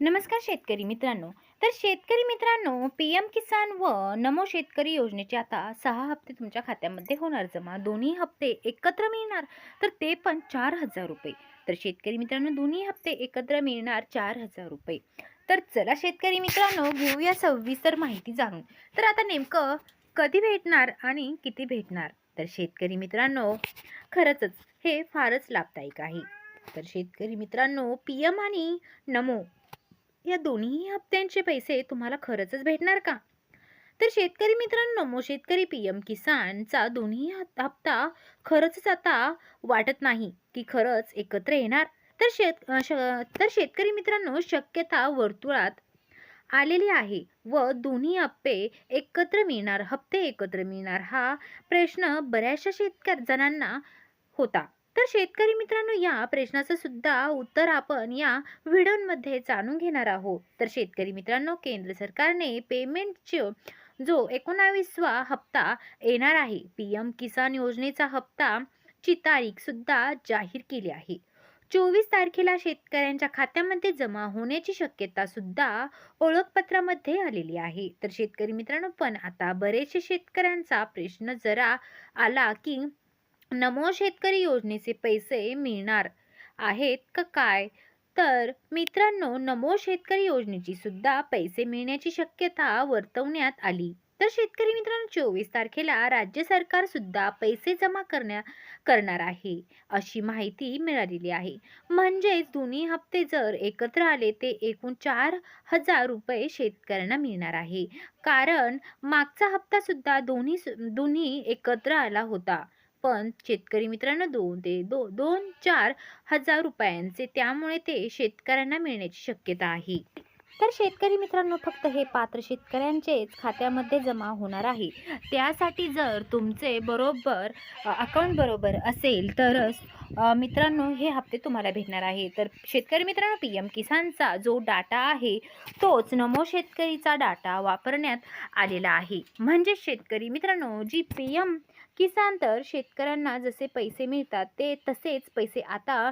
नमस्कार शेतकरी मित्रांनो. तर शेतकरी मित्रांनो पी एम किसान व नमो शेतकरी योजनेचे आता सहा हप्ते तुमच्या खात्यामध्ये होणार. जमा दोन्ही हप्ते एकत्र मिळणार तर ते पण चार हजार रुपये. तर शेतकरी मित्रांनो दोन्ही हप्ते एकत्र मिळणार चार हजार रुपये. तर चला शेतकरी मित्रांनो घेऊया सविस्तर माहिती जाणून. तर आता नेमकं कधी भेटणार आणि किती भेटणार? तर शेतकरी मित्रांनो खरंच हे फारच लाभदायक आहे. तर शेतकरी मित्रांनो पी एम आणि नमो या दोन्ही हप्त्यांचे पैसे तुम्हाला खरंचच भेटणार का? तर शेतकरी मित्रांनो मो शेतकरी पी एम किसानचा दोन्ही हप्ता खरंच आता वाटत नाही की खरंच एकत्र येणार. तर शेत श- तर शेतकरी मित्रांनो शक्यता वर्तुळात आलेली आहे व दोन्ही हप्पे एकत्र मिळणार हप्ते एकत्र मिळणार हा प्रश्न बऱ्याचशा शेतकरी जणांना होता. तर शेतकरी मित्रांनो या प्रश्नाचं सुद्धा उत्तर आपण या व्हिडिओमध्ये जाणून घेणार आहोत. तर शेतकरी मित्रांनो केंद्र सरकारने पेमेंटचे जो एकोणावीसवा हप्ता येणार आहे पी एम किसान योजनेचा हप्ता ची तारीख सुद्धा जाहीर केली आहे. चोवीस तारखेला शेतकऱ्यांच्या खात्यामध्ये जमा होण्याची शक्यता सुद्धा ओळखपत्रामध्ये आलेली आहे. तर शेतकरी मित्रांनो पण आता बरेचसे शेतकऱ्यांचा प्रश्न जरा आला की नमो शेतकरी योजनेचे पैसे मिळणार आहेत का काय? तर मित्रांनो नमो शेतकरी योजनेची सुद्धा पैसे मिळण्याची शक्यता वर्तवण्यात आली. तर शेतकरी मित्रांनो चोवीस तारखेला राज्य सरकार सुद्धा पैसे जमा करण्या करणार आहे अशी माहिती मिळालेली आहे. म्हणजेच दोन्ही हप्ते जर एकत्र आले ते एकूण चार हजार रुपये शेतकऱ्यांना मिळणार आहे. कारण मागचा हप्ता सुद्धा दोन्ही सु- दोन्ही एकत्र आला होता. पण शेतकरी मित्रांनो दोन ते दो दोन चार हजार रुपयांचे त्यामुळे ते शेतकऱ्यांना मिळण्याची शक्यता आहे. तर शेतकरी मित्रांनो फक्त हे पात्र शेतकऱ्यांचेच खात्यामध्ये जमा होणार आहे. त्यासाठी जर तुमचे बरोबर अकाउंट बरोबर असेल तरच मित्रांनो हे हप्ते तुम्हाला भेटणार आहे. तर शेतकरी मित्रांनो पी एम किसानचा जो डाटा आहे तोच नमो शेतकरीचा डाटा वापरण्यात आलेला आहे. म्हणजे शेतकरी मित्रांनो जी पी एम किसान तर शेतकऱ्यांना जसे पैसे मिळतात ते तसेच पैसे आता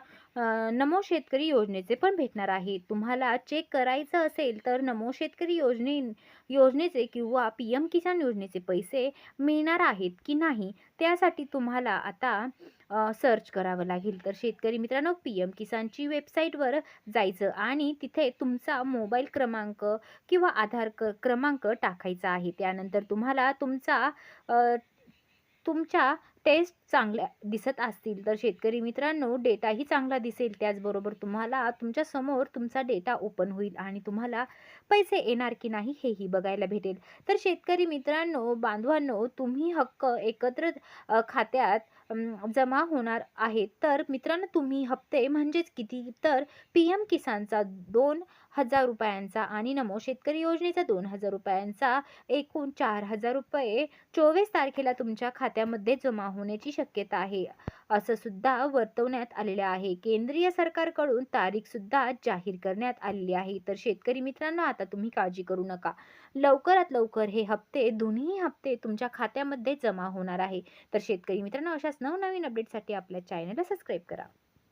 नमो शेतकरी योजनेचे पण भेटणार आहे. तुम्हाला चेक करायचं असेल तर नमो शेतकरी योजने योजनेचे किंवा पी एम किसान योजनेचे पैसे मिळणार आहेत की नाही त्यासाठी तुम्हाला आता सर्च करावं लागेल. तर शेतकरी मित्रांनो पी एम किसानची वेबसाईटवर जायचं आणि तिथे तुमचा मोबाईल क्रमांक किंवा आधार क क्रमांक टाकायचा आहे. त्यानंतर तुम्हाला तुमचा तुमच्या टेस्ट चांगल्या दिसत असतील तर शेतकरी मित्रांनो डेटाही चांगला दिसेल. त्याचबरोबर तुम्हाला तुमच्यासमोर तुमचा डेटा ओपन होईल आणि तुम्हाला पैसे येणार की नाही हेही बघायला भेटेल. तर शेतकरी मित्रांनो बांधवांनो तुम्ही हक्क एकत्र खात्यात जमा होणार आहेत. तर मित्रांनो तुम्ही हप्ते म्हणजेच किती? तर पी एम किसानचा दोन हजार रुपयांचा आणि नमो शेतकरी योजनेचा दोन हजार रुपयांचा एकूण चार हजार रुपये चोवीस तारखेला तुमच्या खात्यामध्ये जमा होण्याची शक्यता आहे. असं सुद्धा वर्तवण्यात आलेलं आहे. केंद्रीय सरकारकडून तारीख सुद्धा जाहीर करण्यात आलेली आहे. तर शेतकरी मित्रांनो आता तुम्ही काळजी करू नका. लवकरात लवकर हे हप्ते दोन्ही हप्ते तुमच्या खात्यामध्ये जमा होणार आहे. तर शेतकरी मित्रांनो अशाच नवनवीन अपडेटसाठी आपल्या चॅनलला सबस्क्राईब करा.